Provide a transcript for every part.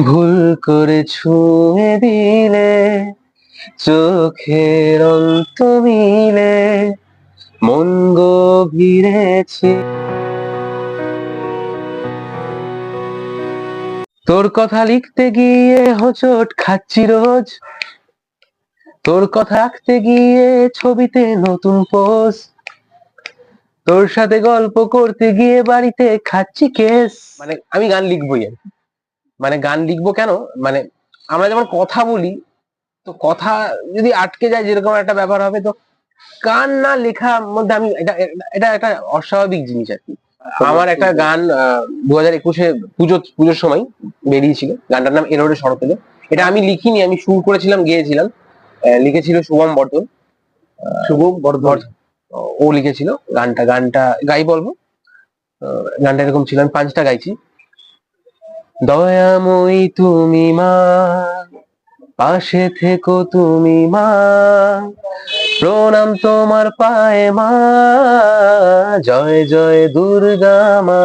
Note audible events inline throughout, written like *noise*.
ভুল করে ছুঁয়ে দিলে, চোখের অন্ত মিলে, মন গভীরেছি। তোর কথা লিখতে গিয়ে হোঁচট খাচ্ছি রোজ। তোর কথা আঁকতে গিয়ে ছবিতে নতুন পোজ। তোর সাথে গল্প করতে গিয়ে বাড়িতে খাচ্ছি কেস। মানে আমি গান লিখবই আর। মানে গান লিখব কেন? মানে আমরা যেমন কথা বলি তো কথা যদি আটকে যায় যেরকম একটা ব্যাপার হবে তো গান না লেখার মধ্যে আমি এটা এটা একটা অস্বাভাবিক জিনিস আর কি। আমার একটা গান দু হাজার একুশে পুজো পুজোর সময় বেরিয়েছিল। গানটার নাম এরোডে শরৎ এলো এটা আমি লিখিনি আমি সুর করেছিলাম গেয়েছিলাম। লিখেছিল শুভম বর্ধন। শুভম বর্ধন। ও লিখেছিল গানটা গানটা গাই বলব। আহ, গানটা এরকম ছিল আমি পাঁচটা গাইছি। দয়াময়ী তুমি মা, পাশে থেকো তুমি মা, প্রণাম তোমার পায়ে মা, জয় জয় দুর্গা মা।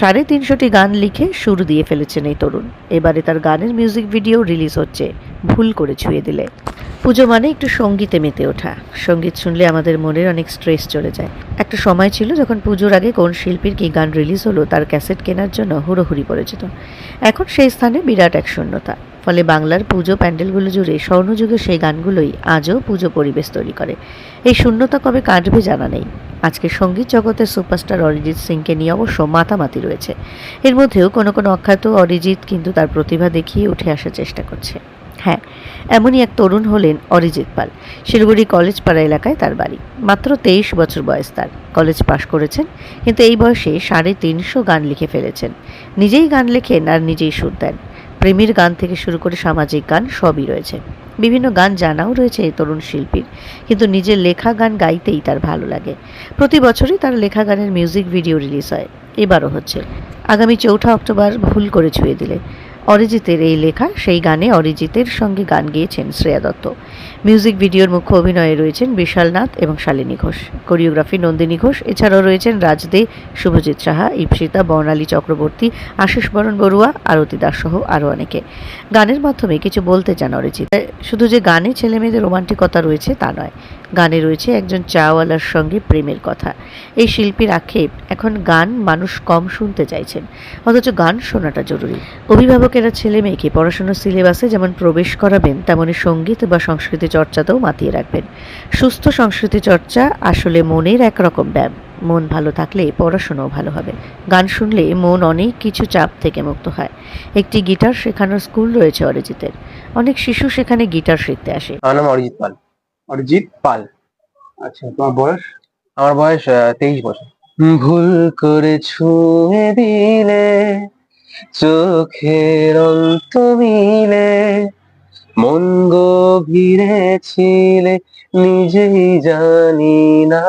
সাড়ে তিনশোটি গান লিখে সুর দিয়ে ফেলেছেন এই তরুণ। এবারে তার গানের মিউজিক ভিডিও রিলিজ হচ্ছে। ভুল করে ছুঁয়ে দিলে। পুজো মানে একটু সঙ্গীতে মেতে ওঠা। সংগীত শুনলে আমাদের মনের অনেক স্ট্রেস চলে যায়। একটা সময় ছিল যখন পুজোর আগে কোন শিল্পীর কি গান রিলিজ হলো, তার ক্যাসেট কেনার জন্য হুড়োহুড়ি পড়ে যেত। এখন সেই স্থানে বিরাট এক শূন্যতা ফলে বাংলার পুজো প্যান্ডেলগুলো জুড়ে স্বর্ণযুগের সেই গানগুলোই আজও পুজো পরিবেশ তৈরি করে। এই শূন্যতা কবে কাটবে জানা নেই। আজকে সংগীত জগতের সুপারস্টার অরিজিৎ সিংকে নিয়ে অবশ্য মাতামাতি রয়েছে। এর মধ্যেও কোনো কোনো অখ্যাত অরিজিৎ কিন্তু তার প্রতিভা দেখিয়ে উঠে আসার চেষ্টা করছে। হ্যাঁ এমনই এক তরুণ হলেন অরিজিৎ পাল। শিলিগুড়ি কলেজ পাড়া এলাকায় তার বাড়ি। মাত্র তেইশ বছর বয়স তার। কলেজ পাশ করেছেন, কিন্তু এই বয়সে সাড়ে তিনশো গান লিখে ফেলেছেন। নিজেই গান লেখেন আর নিজেই সুর দেন। প্রেমের গান থেকে শুরু করে সামাজিক গান সবই রয়েছে। বিভিন্ন গান জানাও রয়েছে এই তরুণ শিল্পীর, কিন্তু নিজের লেখা গান গাইতেই তার ভালো লাগে। প্রতি বছরই তার লেখা গানের মিউজিক ভিডিও রিলিজ হয়। এবারও হচ্ছে। আগামী চৌঠা অক্টোবর ভুল করে ছুঁয়ে দিলে। অরিজিতের এই লেখা, সেই গানে অরিজিতের সঙ্গে গান গেয়েছেন শ্রেয়া দত্ত। মিউজিক ভিডিওর মুখ্য অভিনয়ে রয়েছেন বিশাল নাথ এবং শালিনী ঘোষ। কোরিওগ্রাফি নন্দিনী ঘোষ। এছাড়াও রয়েছেন রাজদে, শুভজিৎ সাহা, ইপসিতা, বর্ণালী চক্রবর্তী, আশিস বরণ বড়ুয়া, আরতি দাস সহ আরও অনেকে। গানের মাধ্যমে কিছু বলতে চান অরিজিৎ। শুধু যে গানে ছেলেমেয়েদের রোমান্টিকতা রয়েছে তা নয় গানে রয়েছে একজন চাওয়ালার সঙ্গে প্রেমের কথা। এই শিল্পীর আক্ষেপ, এখন গান মানুষ কম শুনতে চাইছেন। অথচ গান শোনাটা জরুরি। অভিভাবকেরা ছেলে মেয়েকে পড়াশোনার সিলেবাসে যেমন প্রবেশ করাবেন, তেমনি সংগীত বা সংস্কৃতি চর্চাতেও মাতিয়ে রাখবেন। সুস্থ সংস্কৃতি চর্চা আসলে মনের একরকম ব্যায়াম। মন ভালো থাকলে পড়াশোনাও ভালো হবে। গান শুনলে মন অনেক কিছু চাপ থেকে মুক্ত হয়। একটি গিটার শেখানোর স্কুল রয়েছে অরিজিতের। অনেক শিশু সেখানে গিটার শিখতে আসে। আমার নাম অরিজিৎ পাল। অরিজিৎ পাল। আচ্ছা তোমার বয়স? আমার বয়স তেইশ বছর। ভুল করে ছুঁয়ে দিলে চোখের অন্ত মিলে মন গভীরে ছিলে নিজেই জানি না।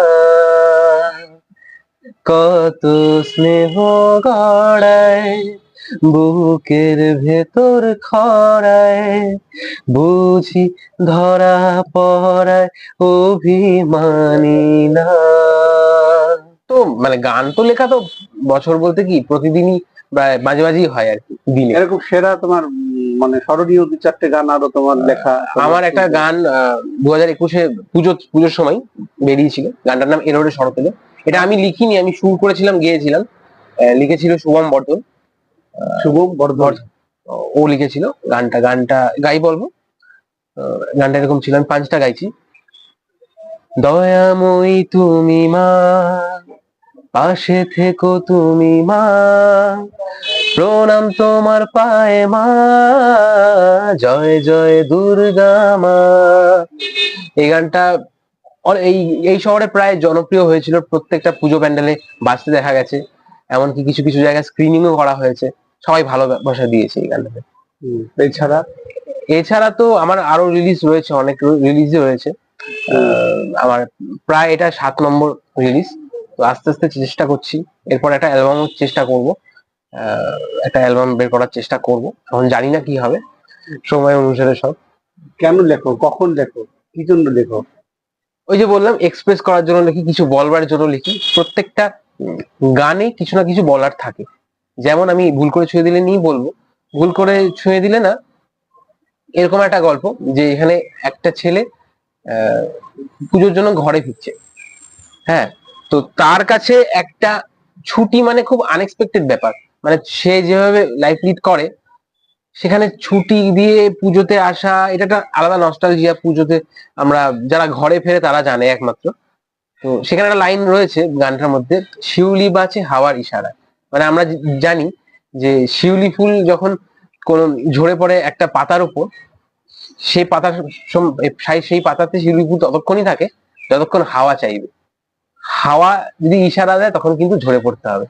কত স্নেহ গড়ায় বুকের ভেতর খরায় বুঝি ধরা পড়ায় অভিমানী না। তো মানে গান তো লেখা তো বছর বলতে কি প্রতিদিনই প্রায় মাঝে মাঝেই হয় আর কি দিনে। এরকম সেরা তোমার মানে স্মরণীয় দু চারটে গান আরও তোমার লেখা আমার একটা গান দু হাজার একুশে পুজো পুজোর সময় বেরিয়েছিল। গানটার নাম এরোডে শরৎ এটা আমি লিখিনি আমি সুর করেছিলাম গেয়েছিলাম। আহ, লিখেছিল শুভম বর্ধন। শুভম বর্ধন ও লিখেছিল গানটা গানটা গাই বলব? গানটা এরকম ছিল, আমি পাঁচটা গাইছি। দয়াময়ী তুমি মা, পাশে থেকো তুমি মা, প্রণাম তোমার পায়ে মা, জয় জয় দুর্গা মা। এই গানটা এই এই শহরে প্রায় জনপ্রিয় হয়েছিল প্রত্যেকটা পুজো প্যান্ডেলে বাজতে দেখা গেছে। এমনকি কিছু কিছু জায়গায় স্ক্রিনিংও করা হয়েছে। সবাই ভালোবাসা দিয়েছে এই গানটাতে। এছাড়া এছাড়া তো আমার আরও রিলিজ রয়েছে অনেক রিলিজই রয়েছে। আমার প্রায় এটা সাত নম্বর রিলিজ তো আস্তে আস্তে চেষ্টা করছি। এরপর একটা অ্যালবাম চেষ্টা করব। একটা অ্যালবাম বের করার চেষ্টা করব। এখন জানি না কি হবে। সময় অনুসারে সব। কেন লেখো? কখন লেখো? কি জন্য লেখো? ওই যে বললাম এক্সপ্রেস করার জন্য লিখি কিছু বলবার জন্য লিখি। প্রত্যেকটা গানে কিছু না কিছু বলার থাকে। যেমন আমি ভুল করে ছুঁয়ে দিলে নিয়ে বলব। ভুল করে ছুঁয়ে দিলে না, এরকম একটা গল্প যে এখানে একটা ছেলে পুজোর জন্য ঘরে ফিরছে। হ্যাঁ তো তার কাছে একটা ছুটি মানে খুব আনএক্সপেক্টেড ব্যাপার। মানে সে যেভাবে লাইফ লিড করে, সেখানে ছুটি দিয়ে পুজোতে আসা, এটা একটা আলাদা নস্টালজিয়া পুজোতে আমরা, যারা ঘরে ফেরে তারা জানে একমাত্র। তো সেখানে একটা লাইন রয়েছে গানটার মধ্যে, শিউলি বাঁচে হাওয়ার ইশারায়। মানে আমরা জানি যে শিউলি ফুল যখন কোন ঝরে পড়ে একটা পাতার উপর, সেই পাতার সেই- পাতাতে শিউলি ফুল ততক্ষণই থাকে, যতক্ষণ হাওয়া চাইবে। হাওয়া যদি ইশারা দেয়, তখন কিন্তু ঝরে পড়তে হবে।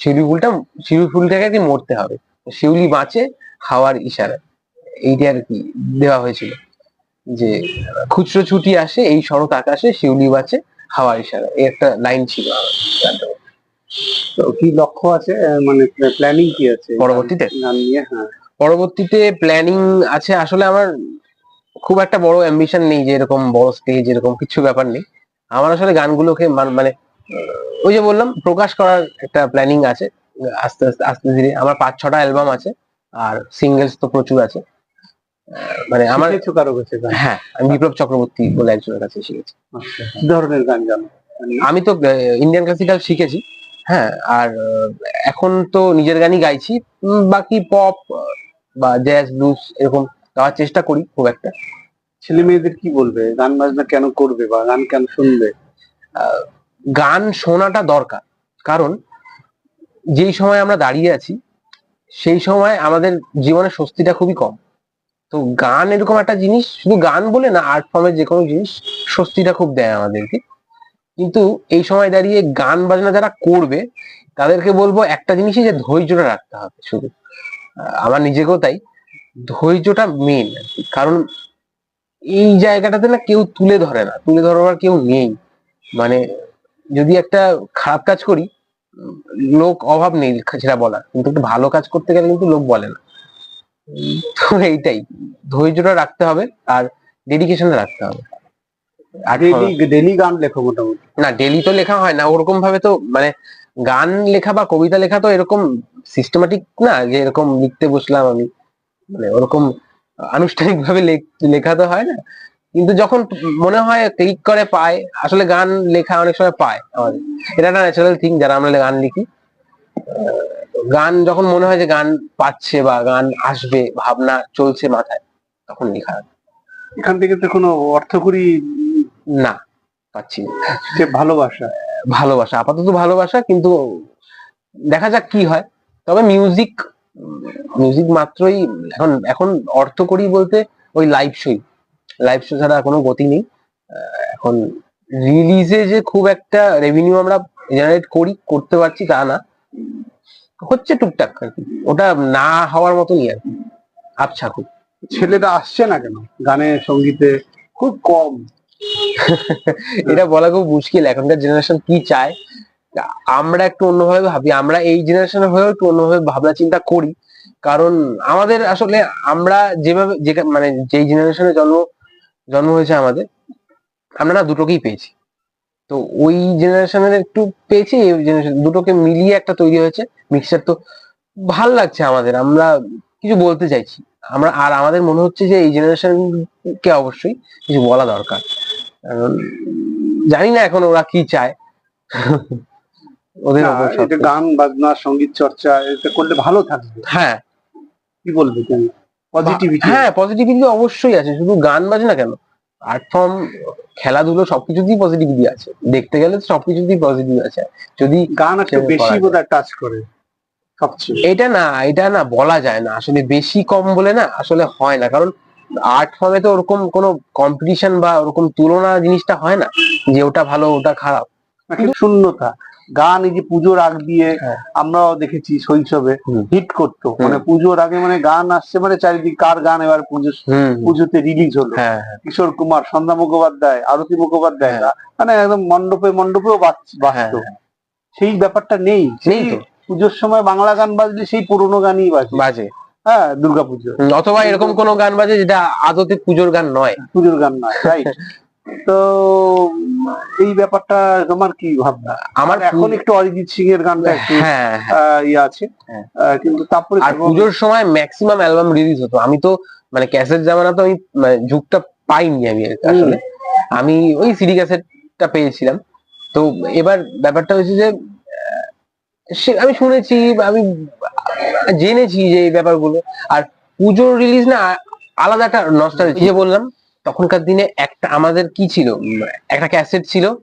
শিউলি ফুলটা, শিউলি ফুলটাকে কি মরতে হবে। শিউলি বাঁচে হাওয়ার ইশারা এইটা আর কি দেওয়া হয়েছিল। যে খুচরো ছুটি আসে, এই শরৎ আকাশে শিউলি বাঁচে হাওয়ার ইশারা এই একটা লাইন ছিল আমার। তো কি লক্ষ্য আছে? মানে প্ল্যানিং কি আছে? পরবর্তীতে? গান নিয়ে হ্যাঁ। পরবর্তীতে প্ল্যানিং আছে। আসলে আমার খুব একটা বড় অ্যাম্বিশন নেই যে এরকম বড় স্টেজ এরকম কিছু ব্যাপার নেই। আমার আসলে গানগুলোকে মানে ওই যে বললাম প্রকাশ করার একটা প্ল্যানিং আছে। আস্তে আস্তে আস্তে ধীরে। আমার পাঁচ ছটা অ্যালবাম আছে আর সিঙ্গেলস তো প্রচুর আছে। মানে আমার শিখেছো কারও কাছে হ্যাঁ আমি বিপ্লব চক্রবর্তী বলে একজনের কাছে শিখেছি। আচ্ছা ধরনের গান জানো? আমি তো ইন্ডিয়ান ক্লাসিক্যাল শিখেছি। হ্যাঁ আর এখন তো নিজের গানই গাইছি বাকি পপ বা জ্যাজ ব্লুজ এরকম গাওয়ার চেষ্টা করি খুব একটা। ছেলে মেয়েদের কি বলবে? গান বাজনা কেন করবে বা গান কেন শুনবে? গান শোনাটা দরকার কারণ যেই সময় আমরা দাঁড়িয়ে আছি সেই সময় আমাদের জীবনে স্বস্তিটা খুবই কম। তো গান এরকম একটা জিনিস শুধু গান বলে না আর্ট ফর্মের যে কোনো জিনিস স্বস্তিটা খুব দেয় আমাদেরকে। কিন্তু এই সময় দাঁড়িয়ে গান বাজনা যারা করবে, তাদেরকে বলব একটা জিনিসই যে ধৈর্যটা রাখতে হবে শুধু। আমার নিজেকেও তাই। ধৈর্যটা মেন কারণ এই জায়গাটাতে না কেউ তুলে ধরে না, তুলে ধরবার কেউ নেই। মানে যদি একটা খারাপ কাজ করি, লোক অভাব নেই সেটা বলার। কিন্তু একটা ভালো কাজ করতে গেলে কিন্তু লোক বলে না। তো এইটাই। ধৈর্যটা রাখতে হবে আর ডেডিকেশন রাখতে হবে। আর ডেলি ডেলি গান লেখো মোটামুটি? না ডেলি তো লেখা হয় না ওরকম ভাবে তো মানে গান লেখা বা কবিতা লেখা তো এরকম সিস্টেমেটিক না যে এরকম লিখতে বসলাম আমি। মানে ওরকম আনুষ্ঠানিক ভাবে লেখা তো হয় না। কিন্তু যখন মনে হয় ক্লিক করে পায় আসলে গান লেখা অনেক সময় পায় আমাদের। এটা একটা ন্যাচারাল থিং যারা আমরা গান লিখি। গান যখন মনে হয় যে গান পাচ্ছে বা গান আসবে ভাবনা চলছে মাথায় তখন লেখা এখান থেকে তো কোনো অর্থকরী না পাচ্ছি না। ভালোবাসা। ভালোবাসা আপাতত ভালোবাসা কিন্তু দেখা যাক কি হয়। তবে মিউজিক মিউজিক মাত্রই এখন এখন অর্থ করি বলতে ওই লাইভ শোই লাইভ শো ছাড়া কোনো গতি নেই। এখন রিলিজে যে খুব একটা রেভিনিউ আমরা জেনারেট করি করতে পারছি তা না। হচ্ছে টুকটাক আর কি। ওটা না হওয়ার মতনই আর কি। আচ্ছা খুব। ছেলেটা আসছে না কেন? গানে সঙ্গীতে খুব কম। *laughs* এটা বলা খুব মুশকিল, এখনকার জেনারেশন কি চায়? আমরা একটু অন্যভাবে ভাবি, আমরা এই জেনারেশনের হয়েও একটু অন্যভাবে ভাবনা চিন্তা করি। কারণ আমাদের আসলে আমরা যেভাবে, যে মানে যেই জেনারেশনে জন্ম জন্ম হয়েছে আমাদের, আমরা না দুটোকেই পেয়েছি। তো ওই জেনারেশনের একটু পেয়েছি, এই জেনারেশন দুটোকে মিলিয়ে একটা তৈরি হয়েছে। মিক্সচার তো ভালো লাগছে আমাদের, আমরা কিছু বলতে চাইছি। আমরা, আর আমাদের মনে হচ্ছে যে এই জেনারেশনকে অবশ্যই কিছু বলা দরকার। জানি না এখন ওরা কি চায়। ওদের এটা গান বাজনা সংগীত চর্চা এটা করলে ভালো থাকবে হ্যাঁ। কি বলবে তুমি? পজিটিভিটি হ্যাঁ পজিটিভিটি অবশ্যই আছে। শুধু গান বাজে না কেন? আর্ট ফর্ম খেলাধুলো সবকিছুতেই পজিটিভিটি আছে। দেখতে গেলে সবকিছুতেই পজিটিভ আছে। যদি গান একটু বেশি। বোধহয় টাচ করে সবচেয়ে। এটা না এটা না বলা যায় না। আসলে বেশি কম বলে না আসলে হয় না। কারণ আর্ট ফর্মে তো ওরকম কোনো কম্পিটিশন বা ওরকম তুলনা জিনিসটা হয় না যে ওটা ভালো ওটা খারাপ। শূন্যতা। গান এই যে পুজোর আগ দিয়ে হ্যাঁ। আমরাও দেখেছি শৈশবে হিট করতো। মানে পুজোর আগে মানে গান আসছে মানে চারিদিকে কার গান এবার পুজো পুজোতে রিলিজ হলো। হ্যাঁ হ্যাঁ। কিশোর কুমার সন্ধ্যা মুখোপাধ্যায় আরতি মুখোপাধ্যায়। মানে একদম মণ্ডপে মণ্ডপেও হ্যাঁ। সেই ব্যাপারটা নেই। নেই সেই পুজোর সময় বাংলা গান বাজলে সেই পুরোনো গানই বাজে। বাজে। হ্যাঁ দুর্গাপুজো অথবা এরকম কোনো গান বাজে যেটা আদতে পুজোর গান নয়। পুজোর গান নয় রাইট *laughs* তো এই ব্যাপারটা তোমার কি ভাবনা? আমার এখন একটু অরিজিৎ সিং এর গানটা একটু হ্যাঁ হ্যাঁ। আহ, ইয়ে আছে। হ্যাঁ। কিন্তু তারপরে আর পুজোর সময় ম্যাক্সিমাম অ্যালবাম রিলিজ হতো। আমি তো মানে ক্যাসেট জামানা তো আমি মানে যুগটা পাইনি আমি আসলে। আমি ওই সিডি ক্যাসেটটা পেয়েছিলাম। তো এবার ব্যাপারটা হচ্ছে যে সে, আমি শুনেছি, আমি জেনেছি যে এই ব্যাপারগুলো। আর পুজোর রিলিজ না, আলাদা একটা নস্টাল যে বললাম, তখনকার দিনে একটা আমাদের কি ছিল? একটা ক্যাসেট ছিল।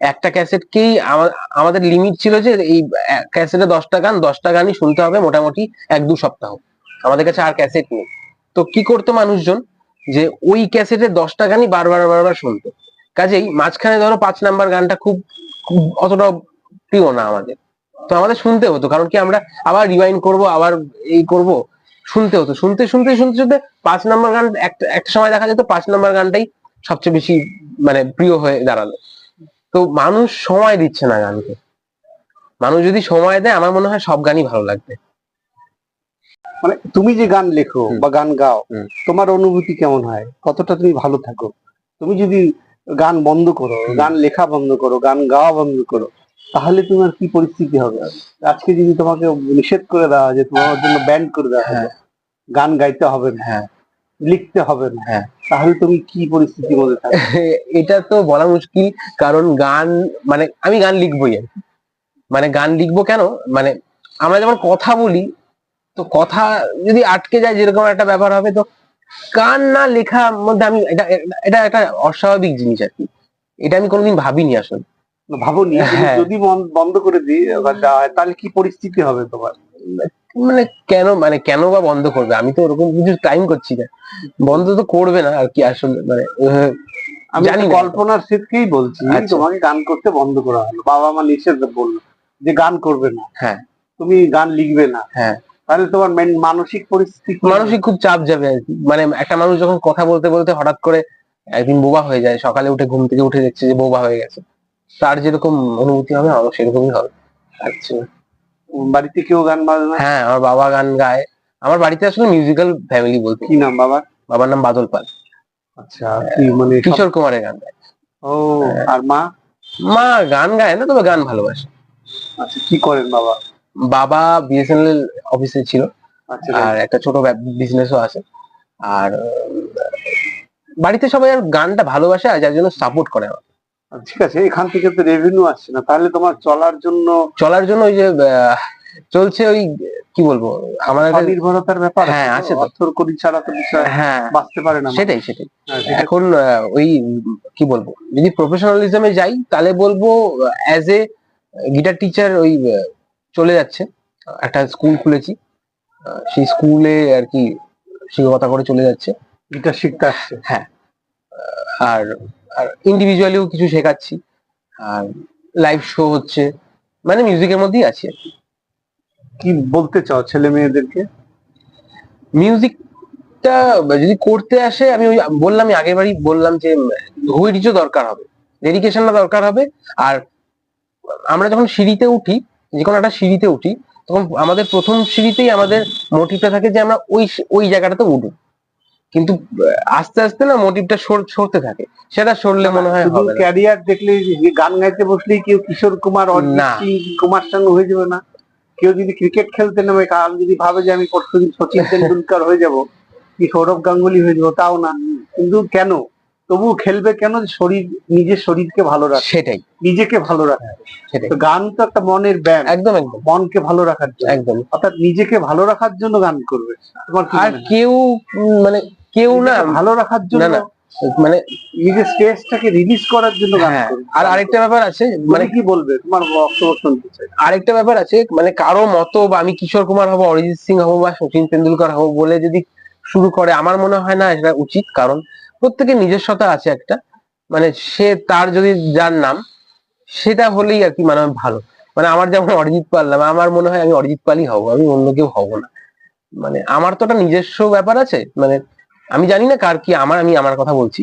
একটা ক্যাসেটকেই আমা- আমাদের লিমিট ছিল যে এই ক্যাসেটে দশটা গান, দশটা গানই শুনতে হবে মোটামুটি এক দু সপ্তাহ। আমাদের কাছে আর ক্যাসেট নেই। তো কি করতো মানুষজন? যে ওই ক্যাসেটে দশটা গানই বারবার বারবার শুনতো। কাজেই মাঝখানে ধরো পাঁচ নাম্বার গানটা খুব অতটা প্রিয় না আমাদের। তো আমাদের শুনতে হতো কারণ কি আমরা আবার রিওয়াইন্ড করব আবার এই করব শুনতে হতো। শুনতে শুনতে শুনতে শুনতে পাঁচ নাম্বার গান একটা একটা সময় দেখা যেত পাঁচ নাম্বার গানটাই সবচেয়ে বেশি মানে প্রিয় হয়ে দাঁড়াল। তো মানুষ সময় দিচ্ছে না গানকে। মানুষ যদি সময় দেয় আমার মনে হয় সব গানই ভালো লাগবে। মানে তুমি যে গান লেখো বা গান গাও তোমার অনুভূতি কেমন হয়? কতটা তুমি ভালো থাকো? তুমি যদি গান বন্ধ করো গান লেখা বন্ধ করো গান গাওয়া বন্ধ করো তাহলে তোমার কি পরিস্থিতি হবে? আজকে যদি তোমাকে নিষেধ করে দেওয়া যে তোমার জন্য ব্যান্ড করে দেওয়া হবে গান গাইতে হবে না হ্যাঁ। লিখতে হবে না হ্যাঁ। তাহলে তুমি কি পরিস্থিতির মধ্যে থাকবে? *laughs* এটা তো বলা মুশকিল কারণ গান মানে আমি গান লিখবই আর কি। মানে গান লিখব কেন? মানে আমরা যেমন কথা বলি তো কথা যদি আটকে যায় যেরকম একটা ব্যাপার হবে তো গান না লেখার মধ্যে আমি এটা এটা একটা অস্বাভাবিক জিনিস আর কি। এটা আমি কোনোদিন ভাবিনি আসলে। ভাবনি হ্যাঁ। যদি বন্ধ করে দিই তাহলে কি পরিস্থিতি হবে তোমার? মানে কেন মানে কেন বা বন্ধ করবে? আমি তো ওরকম কিছু টাইম করছি না। বন্ধ তো করবে না আর কি আসলে মানে আমি জানি কল্পনার সেটকেই বলছি আচ্ছা। তোমাকে গান করতে বন্ধ করা হলো। বাবা মা নিষেধ বলল যে গান করবে না। হ্যাঁ। তুমি গান লিখবে না। হ্যাঁ। তাহলে তোমার মেন- মানসিক পরিস্থিতি মানসিক খুব চাপ যাবে আর কি। মানে একটা মানুষ যখন কথা বলতে বলতে হঠাৎ করে একদিন বোবা হয়ে যায় সকালে উঠে ঘুম থেকে উঠে দেখছে যে বোবা হয়ে গেছে। তার যেরকম অনুভূতি হবে আমার সেরকমই হবে আচ্ছা বাড়িতে কেউ গান বাজনা? হ্যাঁ আমার বাবা গান গায়। আমার বাড়িতে আসলে মিউজিক্যাল ফ্যামিলি বলতে কি নাম বাবা বাবার নাম বাদল পাল। আচ্ছা কি মানে কিশোর কুমারের গান গায়। ও আর মা? মা গান গায় না তবে গান ভালোবাসে। আচ্ছা কি করেন বাবা? বাবা বিএসএনএল অফিসে ছিল আচ্ছা আর একটা ছোট বিজনেসও আছে। আর বাড়িতে সবাই আর গানটা ভালোবাসে আর যার জন্য সাপোর্ট করে আমার ঠিক আছে এখান থেকে তো রেভিনিউ আসছে না। তাহলে তোমার চলার জন্য চলার জন্য ওই যে চলছে ওই কি বলব আমার একটা- স্বনির্ভরতার ব্যাপার হ্যাঁ, আছে তো। অর্থর করি ছাড়া তো বিষয় হ্যাঁ। বাঁচতে পারে না। সেটাই সেটাই। হ্যাঁ, এখন ওই কি বলব যদি প্রফেশনালিজমে যাই তাহলে বলব অ্যাজ এ গিটার টিচার ওই চলে যাচ্ছে। একটা স্কুল খুলেছি। সেই স্কুলে আর কি শিক্ষকতা করে চলে যাচ্ছে। গিটার শিখতে আসছে। আর আর ইন্ডিভিজুয়ালিও কিছু শেখাচ্ছি। আর লাইভ শো হচ্ছে। মানে মিউজিকের মধ্যেই আছি আর কি। কি বলতে চাও ছেলে মেয়েদেরকে? মিউজিকটা যদি করতে আসে আমি ওই বললাম আগের বারই বললাম যে ধৈর্য দরকার হবে। ডেডিকেশনটা দরকার হবে। আর আমরা যখন সিঁড়িতে উঠি যে কোনো একটা সিঁড়িতে উঠি তখন আমাদের প্রথম সিঁড়িতেই আমাদের মোটিভটা থাকে যে আমরা ওই ওই জায়গাটাতে উঠবো। কিন্তু আস্তে আস্তে না মোটিভটা সরতে থাকে। সেটা সরলে মনে হয় শুধু ক্যারিয়ার দেখলে যে গান গাইতে বসলেই কেউ কিশোর কুমার। কুমার সঙ্গে হয়ে যাবে না। কেউ যদি ক্রিকেট খেলতে নামে কাল যদি ভাবে যে আমি পরশুদিন সচিন তেন্ডুলকার হয়ে যাব কি সৌরভ গাঙ্গুলি হয়ে যাব তাও না। কিন্তু কেন? তবু খেলবে কেন শরীর নিজের শরীরকে ভালো রাখে সেটাই। নিজেকে ভালো রাখে সেটাই। তো গান তো একটা মনের ব্যায়াম। একদম একদম। মনকে ভালো রাখার জন্য। একদম। অর্থাৎ নিজেকে ভালো রাখার জন্য গান করবে। তোমার আর কেউ মানে কেউ না। ভালো রাখার জন্য না। মানে নিজের স্ট্রেসটাকে রিলিজ করার জন্য হ্যাঁ। আর আরেকটা ব্যাপার আছে মানে মানে কি বলবে? তোমার বক্তব্য শুনতে চাই। আরেকটা ব্যাপার আছে মানে কারও মতো বা আমি কিশোর কুমার হব অরিজিৎ সিং হব বা সচিন তেন্ডুলকার হব বলে যদি শুরু করে আমার মনে হয় না এটা উচিত। কারণ প্রত্যেকের নিজস্বতা আছে একটা। মানে সে তার যদি যার নাম সেটা হলেই আর কি মানে ভালো। মানে আমার যেমন অরিজিৎ পাল নাম আমার মনে হয় আমি অরিজিৎ পালই হব আমি অন্য কেউ হব না। মানে আমার তো একটা নিজস্ব ব্যাপার আছে। মানে আমি জানি না কার কি আমার আমি আমার কথা বলছি।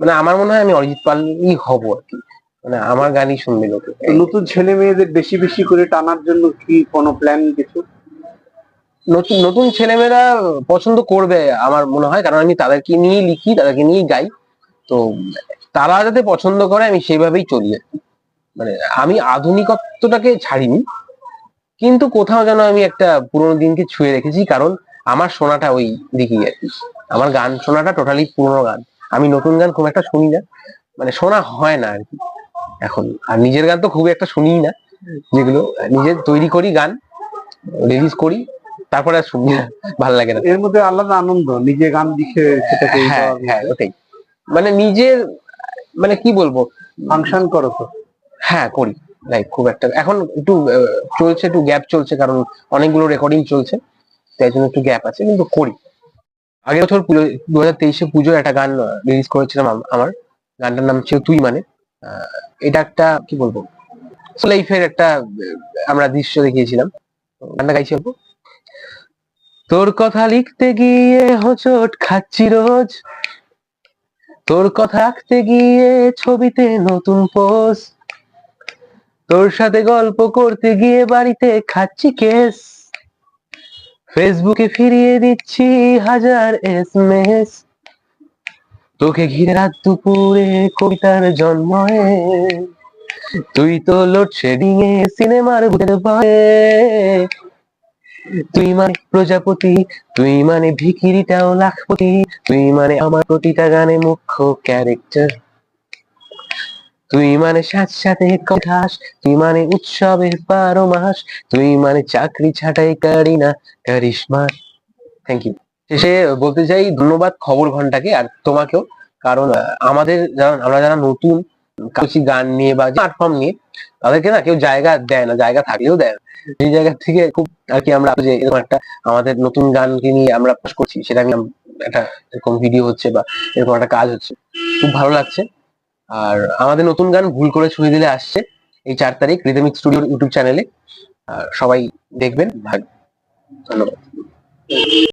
মানে আমার মনে হয় আমি অরিজিৎ পালই হব আর কি। মানে আমার গানই শুনবে লোকে। নতুন ছেলে মেয়েদের বেশি বেশি করে টানার জন্য কি কোনো প্ল্যান কিছু? নতুন নতুন ছেলেমেয়েরা পছন্দ করবে আমার মনে হয় কারণ আমি তাদেরকে নিয়েই লিখি তাদেরকে নিয়েই গাই। তো তারা যাতে পছন্দ করে আমি সেইভাবেই চলি আর কি। মানে আমি আধুনিকত্বটাকে ছাড়িনি কিন্তু কোথাও যেন আমি একটা পুরোনো দিনকে ছুঁয়ে রেখেছি কারণ আমার শোনাটা ওই দিকেই আর কি। আমার গান শোনাটা টোটালি পুরোনো গান। আমি নতুন গান খুব একটা শুনি না। মানে শোনা হয় না আর কি। এখন আর নিজের গান তো খুব একটা শুনিই না। যেগুলো নিজের তৈরি করি গান রিলিজ করি তারপরে আর শুনি না ভালো লাগে না। এর মধ্যে আলাদা আনন্দ নিজে গান লিখে সেটাকে হ্যাঁ হ্যাঁ ওটাই। মানে নিজের মানে কি বলব? ফাংশন করো তো। হ্যাঁ করি। লাইক খুব একটা এখন একটু চলছে একটু গ্যাপ চলছে কারণ অনেকগুলো রেকর্ডিং চলছে। তাই জন্য একটু গ্যাপ আছে কিন্তু করি। আগের বছর পুজো দু হাজার তেইশে পুজো একটা গান রিলিজ করেছিলাম আমার। গানটার নাম ছিল তুই মানে। এটা একটা, কি বলব? লাইফের একটা আমরা দৃশ্য দেখিয়েছিলাম। গানটা গাইছি অল্প। তোর কথা লিখতে গিয়ে হোঁচট খাচ্ছি রোজ। তোর কথা আঁকতে গিয়ে ছবিতে নতুন পোস্ট তোর সাথে গল্প করতে গিয়ে বাড়িতে খাচ্ছি কেস ফেসবুকে ফিরিয়ে দিচ্ছি হাজার এসএমএস তোকে ঘিরে রাত দুপুরে কবিতার জন্ম তুই তো লোডশেডিং এ সিনেমার ভূতের ভয়ে। তুই মানে প্রজাপতি, তুই মানে ভিকিরিটাও লাখপতি, তুই মানে আমার প্রতিটা গানে মুখ্য ক্যারেক্টার তুই মানে সাথে সাথে কথাস তুই মানে উৎসবের বারো মাস, তুই মানে চাকরি ছাটাই কারি না কারিশমা থ্যাংক ইউ শেষে বলতে চাই, ধন্যবাদ খবর ঘন্টাকে আর তোমাকেও। কারণ আমাদের আমরা যারা নতুন কাছি গান নিয়ে বা প্ল্যাটফর্ম নিয়ে, তাদেরকে না কেউ জায়গা দেয় না, জায়গা থাকলেও দেয় না। সেই জায়গা থেকে খুব আর কি আমরা, যে এরকম একটা আমাদের নতুন গানকে নিয়ে আমরা পাস করছি, সেটা নিয়ে একটা এরকম ভিডিও হচ্ছে বা এরকম একটা কাজ হচ্ছে। খুব ভালো লাগছে। আর আমাদের নতুন গান ভুল করে ছুঁয়ে দিলে আসছে এই চার তারিখ রিদমিক স্টুডিওর ইউটিউব চ্যানেলে। সবাই দেখবেন ধন্যবাদ।